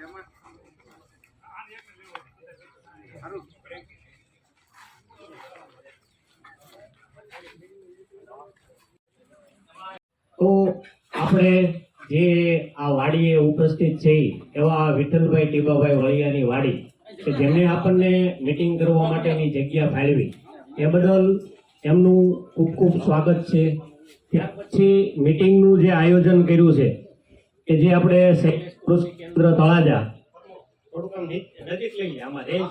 તો આપણે જે આ વાડીએ ઉપસ્થિત છે એવા વિઠ્ઠલભાઈ ટીબાભાઈ વળિયાની વાડી, કે જેમણે આપણને મીટિંગ કરવા માટેની જગ્યા ફાળવી, એ બદલ એમનું ખૂબ ખૂબ સ્વાગત છે. ત્યાર પછી મીટિંગનું જે આયોજન કર્યું છે કે જે આપણે કૃષિ કેન્દ્ર તળાજા. થોડુંક આમ નજીક નજીક લઈ લે આમાં રેન્જ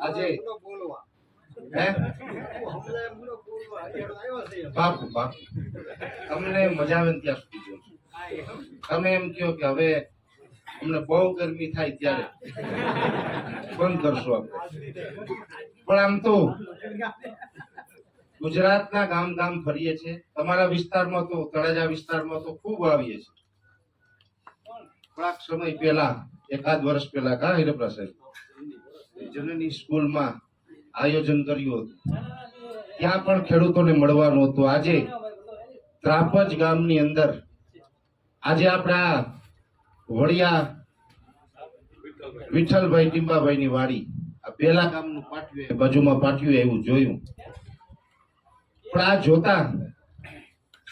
આજે બાપુ બાપુ. તમને મજા આવે ત્યાં સુધી તમે એમ કહો કે હવે અમને બહુ ગરમી થાય ત્યારે. બંધ કરશો આપણે. પણ આમ તો ગુજરાતના ગામ ગામ ફરીએ છે તમારા વિસ્તારમાં તો, તળાજા વિસ્તારમાં તો ખૂબ આવીએ છે થોડાક સમય પહેલા, એકાદ વર્ષ પહેલા કા હિરપ્રા સાહેબ? જનની સ્કૂલમાં આયોજન કર્યું હતું. ત્યાં પણ ખેડૂતોને મળવાનું હતું. આજે ત્રાપજ ગામની અંદર, આજે આપણા વડિયા વિઠ્ઠલભાઈ ટીંબાભાઈની વાડી. પેલા ગામનું પાટિયું બાજુમાં પાટિયું એવું જોયું. પણ આ જોતા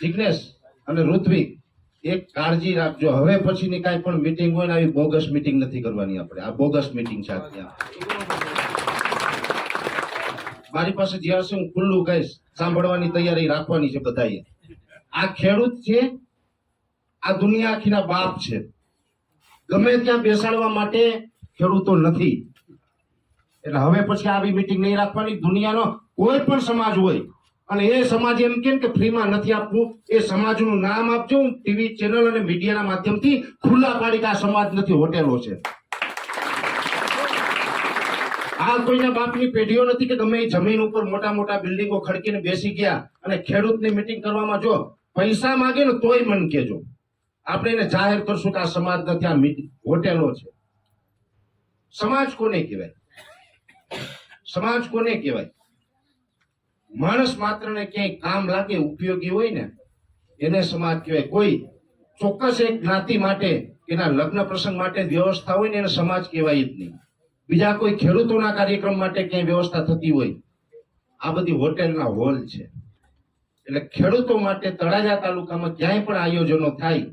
જિગ્નેશ અને ઋત્વિક એક કાળજી રાખજો. હવે પછીની કાંઈ પણ મીટિંગ હોય ને આવી બોગસ મીટિંગ નથી કરવાની આપણે. આ બોગસ મીટિંગ છે મારી પાસે જે હશે હું ખુલ્લું કહીશ. સાંભળવાની તૈયારી રાખવાની છે બધાએ. આ ખેડૂત છે, આ દુનિયા આખીના બાપ છે. ગમે ત્યાં બેસાડવા માટે ખેડૂતો નથી. એટલે હવે પછી આવી મિટિંગ નહીં રાખવાની. દુનિયાનો કોઈ પણ સમાજ હોય, અને એ સમાજ એમ કેમ કે ફ્રીમાં નથી આપવું? એ સમાજનું નામ આપજો. હું ટીવી ચેનલ અને મીડિયાના માધ્યમથી ખુલ્લા પાડી આ સમાજ નથી હોટેલો છે. આ કોઈના બાપની પેઢીઓ નથી કે ગમે એ જમીન ઉપર મોટા મોટા બિલ્ડિંગો ખડકીને બેસી ગયા અને ખેડૂતની મિટિંગ કરવામાં જો પૈસા માંગે ને તોય મન કેજો. આપણે એને જાહેર કરશું કે આ સમાજ નથી આ હોટેલો છે. સમાજ કોને કહેવાય? સમાજ કોને કહેવાય? માણસ માત્ર ને ક્યાંય કામ લાગે, ઉપયોગી હોય ને, એને સમાજ કહેવાય. કોઈ ચોક્કસ એક જ્ઞાતિ માટે, એના લગ્ન પ્રસંગ માટે વ્યવસ્થા હોય ને, એને સમાજ કહેવાય જ નહીં. બીજા કોઈ ખેડૂતોના કાર્યક્રમ માટે ક્યાંય વ્યવસ્થા થતી હોય. આ બધી હોટેલના હોલ છે. એટલે ખેડૂતો માટે તળાજા તાલુકામાં ક્યાંય પણ આયોજનો થાય,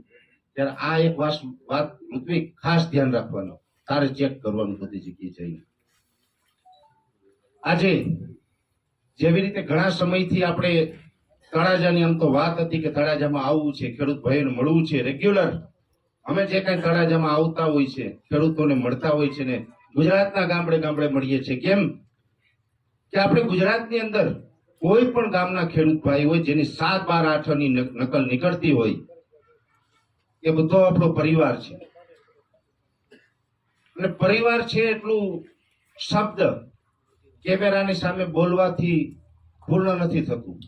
ત્યારે આ એક વાત ઋત્વિક ખાસ ધ્યાન રાખવાનું. તારે ચેક કરવાનું બધી જગ્યાએ જઈને. આજે જેવી રીતે ઘણા સમયથી આપણે તળાજાની આમ તો વાત હતી કે તળાજામાં આવવું છે, ખેડૂત ભાઈને મળવું છે, રેગ્યુલર. અમે જે કાંઈ તળાજામાં આવતા હોય છે, ખેડૂતોને મળતા હોય છે ને ગુજરાતના ગામડે ગામડે મળીએ છીએ. કેમ? કે આપણે ગુજરાતની અંદર કોઈ પણ ગામના ખેડૂત ભાઈ હોય જેની સાત બાર આઠની નક- નકલ નીકળતી હોય, એ બધો આપણો પરિવાર છે. અને પરિવાર છે એટલું શબ્દ કેમેરાની સામે બોલવાથી પૂર્ણ નથી થતું.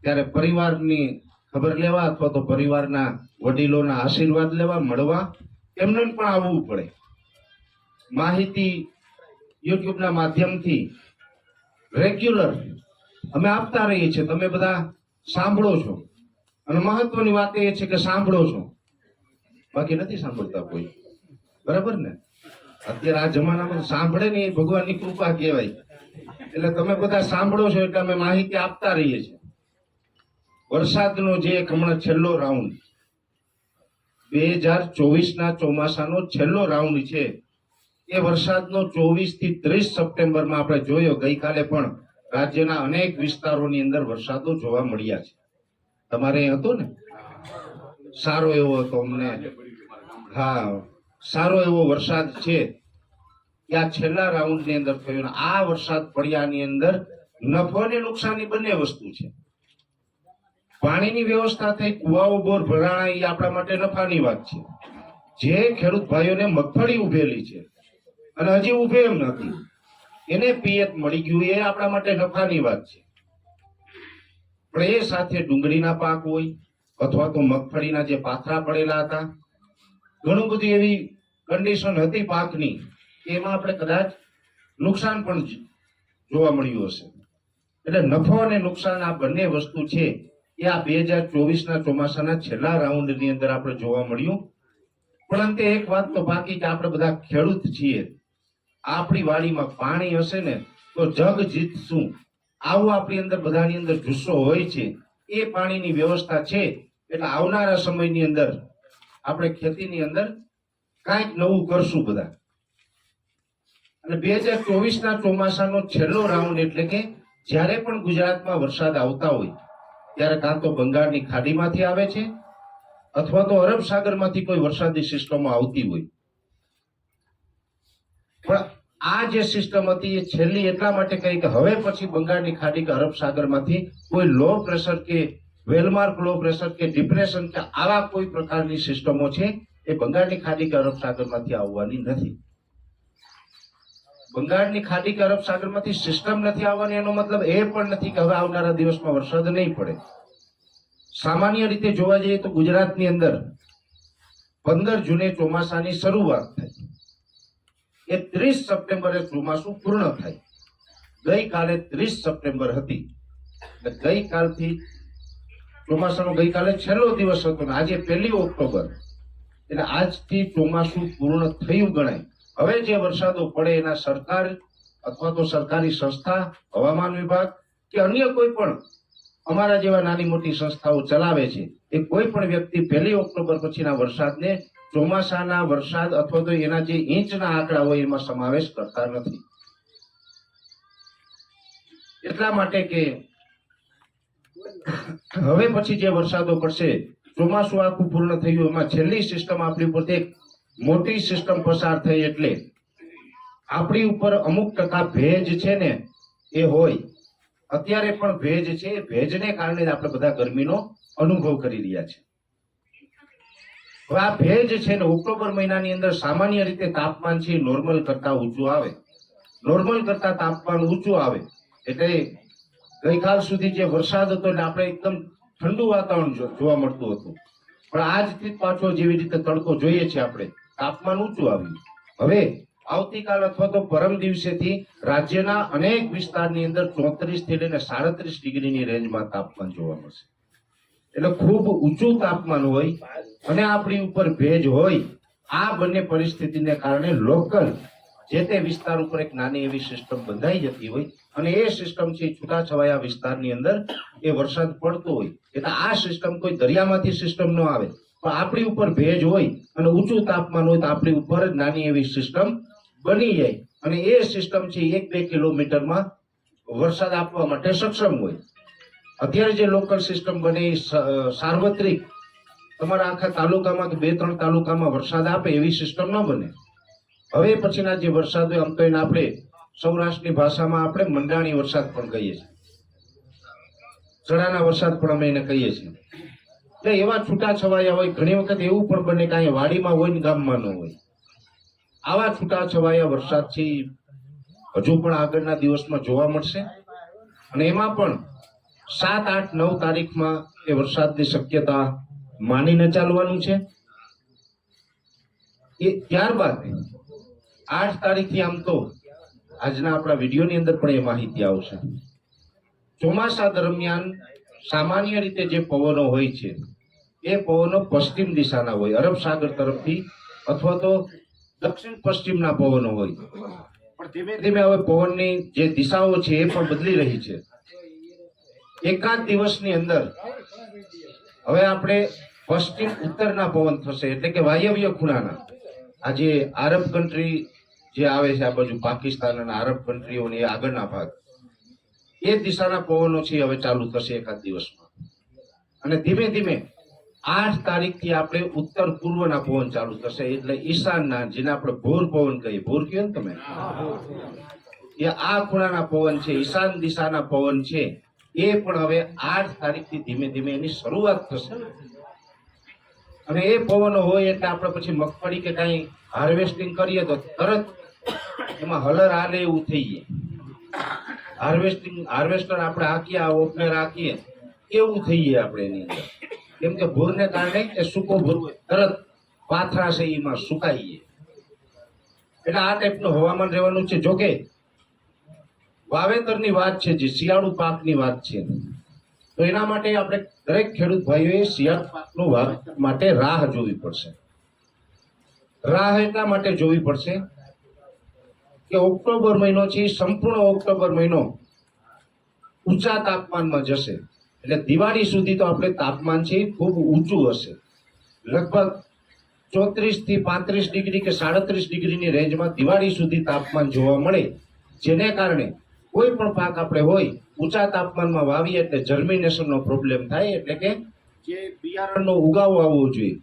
ત્યારે પરિવારની ખબર લેવા અથવા તો પરિવારના વડીલોના આશીર્વાદ લેવા, મળવા, એમને પણ આવવું પડે. માહિતી યુટ્યુબના માધ્યમથી રેગ્યુલર અમે આપતા રહીએ છીએ. તમે બધા સાંભળો છો. અને મહત્વની વાત એ છે કે સાંભળો છો. બાકી નથી સાંભળતા કોઈ. બરાબર ને? અત્યારે આ જમાનામાં સાંભળે ને એ ભગવાનની કૃપા કહેવાય. એટલે તમે બધા સાંભળો છો એટલે અમે માહિતી આપતા રહીએ છીએ. વરસાદનો જે હમણાં છેલ્લો રાઉન્ડ, બે હજાર ચોવીસના ચોમાસાનો છેલ્લો રાઉન્ડ છે, એ વરસાદનો ચોવીસથી ત્રીસ સપ્ટેમ્બરમાં આપણે જોયો. ગઈકાલે પણ રાજ્યના અનેક વિસ્તારોની અંદર વરસાદો જોવા મળ્યા છે. તમારે હતો ને? સારો એવો હતો અમને. હા. સારો એવો વરસાદ છે કે આ છેલ્લા રાઉન્ડની અંદર થયો આ વરસાદ પડ્યાની અંદર નફો અને નુકસાની બંને વસ્તુ છે. પાણીની વ્યવસ્થા થઈ, કુવાઓ, બોર, ભરાણા એ આપણા માટે નફાની વાત છે. જે ખેડૂત ભાઈઓને મગફળી ઉભેલી છે, અને હજી ઉભે એમ નથી, એને પિયત મળી ગયું, એ આપણા માટે નફાની વાત છે. પણ એ સાથે ડુંગળીના પાક હોય, અથવા તો મગફળીના જે પાથરા પડેલા હતા, ઘણું બધી એવી કન્ડિશન હતી પાકની એમાં આપણે કદાચ નુકસાન પણ જોવા મળ્યું હશે. એટલે નફો અને નુકસાન આ બંને વસ્તુ છે, એ આ બે હજાર ચોવીસના ચોમાસાના છેલ્લા રાઉન્ડની અંદર આપણે જોવા મળ્યું. પણ અંતે એક વાત તો બાકી કે આપણે બધા ખેડૂત છીએ. આપણી વાડીમાં પાણી હશે ને, તો જગ જીતશું. આવું આપણી અંદર બધાની અંદર જુસ્સો હોય છે. એ પાણીની વ્યવસ્થા છે. એટલે આવનારા સમયની અંદર આપણે ખેતીની અંદર કાંઈક નવું કરશું બધા. અને બે હજાર ચોવીસના ચોમાસાનો છેલ્લો રાઉન્ડ એટલે કે જ્યારે પણ ગુજરાતમાં વરસાદ આવતા હોય, ત્યારે કાં તો બંગાળની ખાડીમાંથી આવે છે, અથવા તો અરબ સાગરમાંથી કોઈ વરસાદની સિસ્ટમો આવતી હોય. પણ આ જે સિસ્ટમ હતી એ છેલ્લી એટલા માટે કહી કે હવે પછી બંગાળની ખાડી કે અરબ સાગરમાંથી કોઈ લો પ્રેશર કે વેલમાર્ક લો પ્રેશર કે ડિપ્રેશન કે આવા કોઈ પ્રકારની સિસ્ટમો છે એ બંગાળની ખાડી કે અરબ સાગરમાંથી આવવાની નથી. બંગાળની ખાડી કે અરબ સાગરમાંથી સિસ્ટમ નથી આવવાની, એનો મતલબ એ પણ નથી કે હવે આવનારા દિવસમાં વરસાદ નહીં પડે. સામાન્ય રીતે જોવા જઈએ તો ગુજરાતની અંદર પંદર જૂને ચોમાસાની શરૂઆત થઈ. એ ત્રીસ સપ્ટેમ્બરે ચોમાસું પૂર્ણ થાય. ગઈકાલે ત્રીસ સપ્ટેમ્બર હતી. ગઈકાલથી ચોમાસાનો ગઈકાલે છેલ્લો દિવસ હતો ને આજે પહેલી ઓક્ટોબર. એટલે આજથી ચોમાસું પૂર્ણ થયું ગણાય. હવે જે વરસાદો પડે એના સરકાર અથવા તો સરકારી સંસ્થા, હવામાન વિભાગ કે અન્ય કોઈ પણ અમારા જેવા નાની મોટી સંસ્થાઓ ચલાવે છે, એ કોઈ પણ વ્યક્તિ પહેલી ઓક્ટોબર પછીના વરસાદને ચોમાસાના વરસાદ અથવા તો એના જે ઇંચના આંકડા હોય એમાં સમાવેશ કરતા નથી. એટલા માટે કે હવે પછી જે વરસાદો પડશે ચોમાસું આખું પૂર્ણ થયું, એમાં છેલ્લી સિસ્ટમ આપણી એક મોટી સિસ્ટમ પસાર થઈ એટલે આપણી ઉપર અમુક ટકા ભેજ છે ને, એ હોય. અત્યારે પણ ભેજ છે ભેજને કારણે આપણે બધા ગરમીનો અનુભવ કરી રહ્યા છે. હવે આ ભેજ છે ને, ઓક્ટોબર મહિનાની અંદર સામાન્ય રીતે તાપમાન છે નોર્મલ કરતા ઊંચું આવે. નોર્મલ કરતા તાપમાન ઊંચું આવે. એટલે ગઈકાલ સુધી જે વરસાદ હતો એટલે આપણે એકદમ ઠંડુ વાતાવરણ જોવા મળતું હતું. પણ આજથી જ પાછો જેવી રીતે તડકો જોઈએ છે આપણે, તાપમાન ઊંચું આવ્યું. હવે આવતીકાલ અથવા તો પરમ દિવસેથી રાજ્યના અનેક વિસ્તારની અંદર ચોત્રીસથી લઈને સાડત્રીસ ડિગ્રીની રેન્જમાં તાપમાન જોવા મળશે. એટલે ખૂબ ઊંચું તાપમાન હોય અને આપણી ઉપર ભેજ હોય, આ બંને પરિસ્થિતિને કારણે લોકલ જે તે વિસ્તાર ઉપર એક નાની એવી સિસ્ટમ બંધાઈ જતી હોય અને એ સિસ્ટમ છે છૂટાછવાયા વિસ્તારની અંદર એ વરસાદ પડતો હોય, એટલે આ સિસ્ટમ કોઈ દરિયામાંથી સિસ્ટમ ન આવે. પણ આપણી ઉપર ભેજ હોય અને ઊંચું તાપમાન હોય તો આપણી ઉપર જ નાની એવી સિસ્ટમ બની જાય. અને એ સિસ્ટમ છે એક બે કિલોમીટરમાં વરસાદ આપવા માટે સક્ષમ હોય. અત્યારે જે લોકલ સિસ્ટમ બને સાર્વત્રિક. તમારા આખા તાલુકામાં કે બે ત્રણ તાલુકામાં વરસાદ આપે એવી સિસ્ટમ ન બને. હવે પછીના જે વરસાદ હોય, આમ એને આપણે સૌરાષ્ટ્રની ભાષામાં આપણે મંડાણી વરસાદ પણ કહીએ છીએ. ચડાના વરસાદ પણ અમે એને કહીએ છીએ. એટલે એવા છૂટા છવાયા હોય, ઘણી વખત એવું પણ બને કે અહીંયા વાડીમાં હોય ને ગામમાં ન હોય. આવા છૂટા છવાયા વરસાદ હજુ પણ આગળના દિવસમાં જોવા મળશે. અને એમાં પણ સાત, આઠ, નવ તારીખમાં એ વરસાદની શક્યતા માનીને ચાલવાનું છે. એ ત્યારબાદ આઠ તારીખથી આમ તો આજના આપણા વિડીયોની અંદર પણ એ માહિતી આવશે. ચોમાસા દરમિયાન સામાન્ય રીતે જે પવનો હોય છે, એ પવનો પશ્ચિમ દિશાના હોય, અરબ સાગર તરફથી અથવા તો દક્ષિણ પશ્ચિમના પવનો હોય. પણ ધીમે ધીમે હવે પવનની જે દિશાઓ છે, એ પણ બદલી રહી છે. એકાદ દિવસની અંદર હવે આપણે પશ્ચિમ ઉત્તરના પવન થશે, એટલે કે વાયવ્ય ખૂણાના. આજે આરબ કન્ટ્રી જે આવે છે, આ બાજુ પાકિસ્તાન અને આરબ કન્ટ્રીઓની આગળના ભાગ. એ દિશાના પવનો છે હવે ચાલુ થશે એકાદ દિવસમાં. અને ધીમે ધીમે આઠ તારીખથી આપણે ઉત્તર પૂર્વના પવન ચાલુ થશે, એટલે ઈશાનના જેને આપણે ભોર પવન કહીએ, ભોર કહો ને તમે? એ આ ખૂણાના પવન છે, ઈશાન દિશાના પવન છે, એ પણ હવે આઠ તારીખથી ધીમે ધીમે એની શરૂઆત થશે. અને એ પવનો હોય એટલે આપણે પછી મગફળી કે કાંઈ હાર્વેસ્ટિંગ કરીએ તો તરત એમાં હલર હાલે એવું થઈ જાય હાર્વેસ્ટિંગ હાર્વેસ્ટર આપણે હાકીએ, આ ઓપનર હાકીએ એવું થઈએ આપણે એની અંદર? કેમ કે ભૂરને કારણે એ સૂકો ભૂર તરત પાથરા છે એમાં સુકાઈએ. એટલે આ ટાઈપનું હવામાન રહેવાનું છે. જોકે, વાવેતરની વાત છે જે, શિયાળુ પાકની વાત છે. તો એના માટે આપણે દરેક ખેડૂત ભાઈઓએ શિયાળુ પાકનું વાવેતર માટે રાહ જોવી પડશે. રાહ એટલા માટે જોવી પડશે કે ઓક્ટોબર મહિનો છે સંપૂર્ણ ઓક્ટોબર મહિનો ઊંચા તાપમાનમાં જશે. એટલે દિવાળી સુધી તો આપણે તાપમાન છે ખૂબ ઊંચું હશે. લગભગ ચોત્રીસથી પાંત્રીસ ડિગ્રી કે સાડત્રીસ ડિગ્રીની રેન્જમાં દિવાળી સુધી તાપમાન જોવા મળે, જેને કારણે કોઈ પણ પાક આપણે હોય, ઊંચા તાપમાનમાં વાવીએ એટલે જર્મિનેશનનો પ્રોબ્લેમ થાય, એટલે કે જે બિયારણનો ઉગાવો આવવો જોઈએ.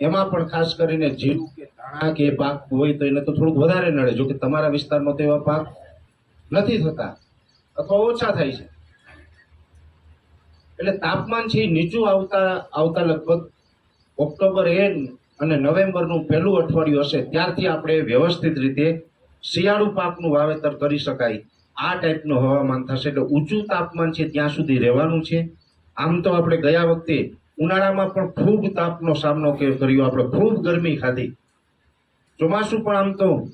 એમાં પણ ખાસ કરીને જીરું કે ધાણા કે પાક હોય તો એને તો થોડુંક વધારે નડે. જો કે તમારા વિસ્તારમાં તો એવા પાક નથી થતા. અથવા ઓછા થાય છે. એટલે તાપમાન છે નીચું આવતા આવતા લગભગ ઓક્ટોબર એન્ડ અને નવેમ્બરનું પહેલું અઠવાડિયું હશે. ત્યારથી આપણે વ્યવસ્થિત રીતે શિયાળુ પાકનું વાવેતર કરી શકાય. આ ટાઈપનું હવામાન થશે. એટલે ઊંચું તાપમાન છે ત્યાં સુધી રહેવાનું છે. આમ તો આપણે ગયા વખતે ઉનાળામાં પણ ખૂબ તાપનો સામનો કર્યો. આપણે ખૂબ ગરમી ખાધી. ચોમાસું પણ આમ તો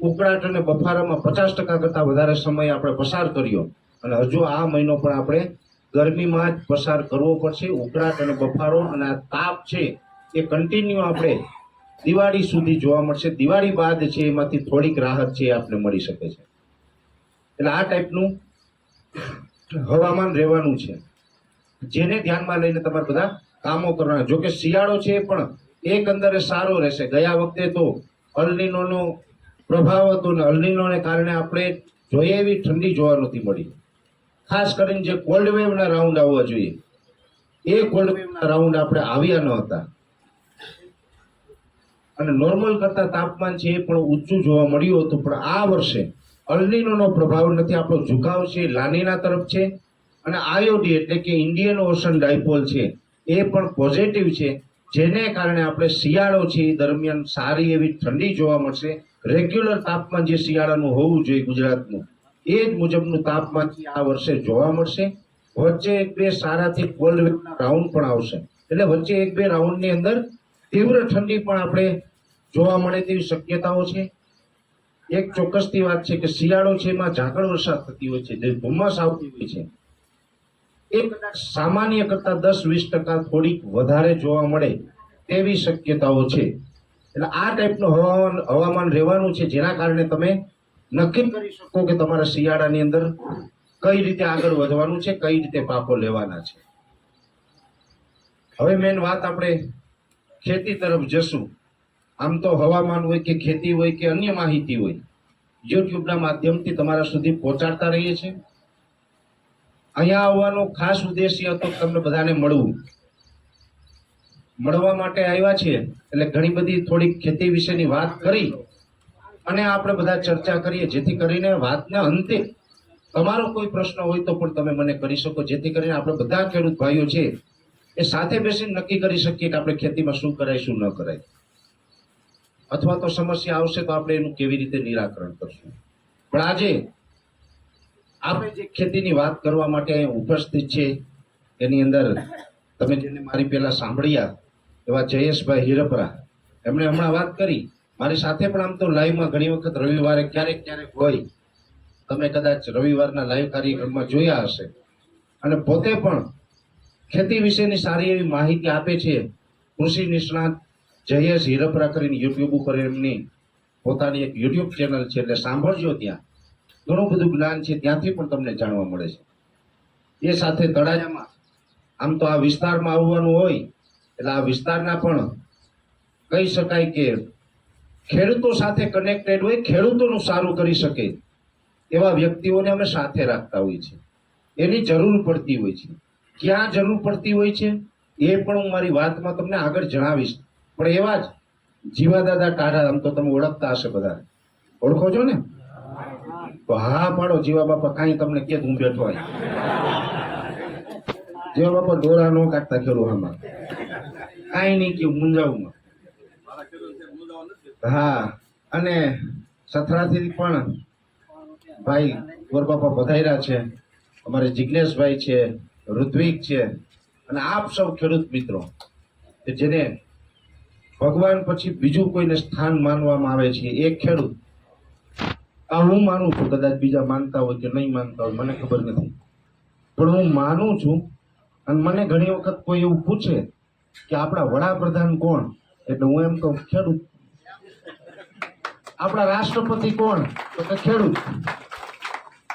ઉકળાટ અને બફારામાં પચાસ ટકા કરતાં વધારે સમય આપણે પસાર કર્યો. અને હજુ આ મહિનો પણ આપણે ગરમીમાં જ પસાર કરવો પડશે. ઉકળાટ અને બફારો અને આ તાપ છે એ કન્ટિન્યુ આપણે દિવાળી સુધી જોવા મળશે. દિવાળી બાદ છે એમાંથી થોડીક રાહત છે આપણે મળી શકે છે. એટલે આ ટાઈપનું હવામાન રહેવાનું છે. જેને ધ્યાનમાં લઈને તમારે બધા કામો કરવાના. જોકે શિયાળો છે પણ પણ એકંદરે સારો રહેશે. ગયા વખતે તો અલનીનોનો પ્રભાવ હતો ને અલનીનોને કારણે આપણે જોઈએ એવી ઠંડી જોવા નહોતી મળી. ખાસ કરીને જે કોલ્ડ વેવના રાઉન્ડ આવવા જોઈએ. એ કોલ્ડ વેવના રાઉન્ડ આપણે આવ્યા ન હતા. અને નોર્મલ કરતા તાપમાન છે એ પણ ઊંચું જોવા મળ્યું હતું. પણ આ વર્ષે અલ્નિનોનો પ્રભાવ નથી. આપણો ઝુકાવ છે, લાનીના તરફ છે. અને આયોડી એટલે કે ઇન્ડિયન ઓશન ડાયપોલ છે. એ પણ પોઝિટિવ છે. જેને કારણે આપણે શિયાળો છે, એ દરમિયાન સારી એવી ઠંડી જોવા મળશે. રેગ્યુલર તાપમાન જે શિયાળાનું હોવું જોઈએ ગુજરાતનું, એ જ મુજબનું તાપમાન આ વર્ષે જોવા મળશે. વચ્ચે એક બે સારાથી કોલ્ડ વેવના રાઉન્ડ પણ આવશે. એટલે વચ્ચે એક બે રાઉન્ડની અંદર તીવ્ર ઠંડી પણ આપણે જોવા મળે તેવી શક્યતાઓ છે. એક ચોક્કસની વાત છે કે શિયાળો છે, એમાં ઝાકળ વરસાદ થતી હોય છે જે ધુમ્મસ આવતી હોય છે. એ કદાચ સામાન્ય કરતા દસ, વીસ ટકા થોડીક વધારે જોવા મળે તેવી શક્યતાઓ છે. એટલે આ ટાઈપનું હવામાન હવામાન રહેવાનું છે, જેના કારણે તમે નક્કી કરી શકો કે તમારા શિયાળાની અંદર કઈ રીતે આગળ વધવાનું છે, કઈ રીતે પાકો લેવાના છે. હવે મેન વાત આપણે ખેતી તરફ જશું. આમ તો હવામાન હોય કે ખેતી હોય કે અન્ય માહિતી હોય, યુટ્યુબના માધ્યમથી તમારા સુધી પહોંચાડતા રહીએ છીએ. અહીંયા આવવાનો ખાસ ઉદ્દેશ્ય હતો તમને બધાને મળવું. મળવા માટે આવ્યા છીએ, એટલે ઘણી બધી થોડીક ખેતી વિશેની વાત કરી, અને આપણે બધા ચર્ચા કરીએ, જેથી કરીને વાતના અંતે તમારો કોઈ પ્રશ્ન હોય તો પણ તમે મને કરી શકો, જેથી કરીને આપણે બધા ખેડૂત ભાઈઓ છે, એ સાથે બેસીને નક્કી કરી શકીએ કે આપણે ખેતીમાં શું કરાય, શું ન કરાય. અથવા તો સમસ્યા આવશે તો આપણે એનું કેવી રીતે નિરાકરણ કરશું. પણ આજે આપણે જે ખેતીની વાત કરવા માટે ઉપસ્થિત છે એની અંદર તમે જેને મારી પહેલાં સાંભળ્યા, એવા જયેશભાઈ હિરપરા. એમણે હમણાં વાત કરી, મારી સાથે પણ આમ તો લાઈવમાં ઘણી વખત રવિવારે ક્યારેક ક્યારેક હોય. તમે કદાચ રવિવારના લાઈવ કાર્યક્રમમાં જોયા હશે. અને પોતે પણ ખેતી વિશેની સારી એવી માહિતી આપે છે. કૃષિ નિષ્ણાત જયેશ હિરપરા કરીને યુટ્યુબ ઉપર એમની પોતાની એક યુટ્યુબ ચેનલ છે, એટલે સાંભળજો ત્યાં. ઘણું બધું જ્ઞાન છે, ત્યાંથી પણ તમને જાણવા મળે છે. એ સાથે તળાજામાં, આમ તો આ વિસ્તારમાં આવવાનું હોય, એટલે આ વિસ્તારના પણ કહી શકાય કે ખેડૂતો સાથે કનેક્ટેડ હોય, ખેડૂતોનું સારું કરી શકે એવા વ્યક્તિઓને અમે સાથે રાખતા હોઈએ છીએ. એની જરૂર પડતી હોય છે. ક્યાં જરૂર પડતી હોય છે? એ પણ હું મારી વાતમાં તમને આગળ જણાવીશ. પણ એવા જ જીવાદાદા ટાઢા આમ તો તમે ઓળખતા હશે બધા ઓળખો છો ને? તો હા પાડો, જીવા બાપા કાંઈ તમને કે હું બેઠો જીવા બાપા દોરા નો કાઢતા ખેડૂ આમાં કાંઈ નહીં કે મુંજાવમાં હા, અને સથરાથી પણ ભાઈ ગોરબાપા પધાર્યા છે. અમારે જિજ્ઞેશભાઈ છે, ઋત્વિક છે, અને આપ સૌ ખેડૂત મિત્રો, કે જેને ભગવાન પછી બીજું કોઈને સ્થાન માનવામાં આવે છે એ ખેડૂત. આ હું માનું છું, કદાચ બીજા માનતા હોય કે નહીં માનતા હોય, મને ખબર નથી. પણ હું માનું છું, અને મને ઘણી વખત કોઈ એવું પૂછે કે આપણા વડાપ્રધાન કોણ? એટલે હું એમ કહું, ખેડૂત. આપણા રાષ્ટ્રપતિ કોણ? તો કે ખેડૂત.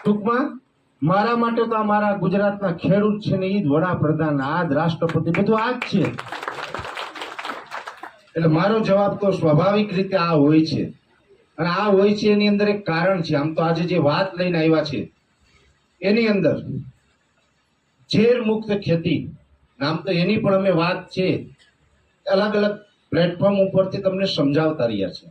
ટૂંકમાં, મારા માટે તો આ મારા ગુજરાતના ખેડૂત છે ને એ જ વડાપ્રધાન, આ જ રાષ્ટ્રપતિ, બધું આ જ છે. એટલે મારો જવાબ તો સ્વાભાવિક રીતે આ હોય છે. અને આ હોય છે, એની અંદર એક કારણ છે. આમ તો આજે જે વાત લઈને આવ્યા છે, એની અંદર ઝેર મુક્ત ખેતી આમ તો એની પણ અમે વાત છે અલગ અલગ પ્લેટફોર્મ ઉપરથી તમને સમજાવતા રહ્યા છે.